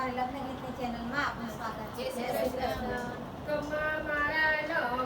અમારી ચેનલમાં આપનું સ્વાગત છે જય મારા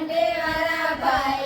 கண்டே வரபாய்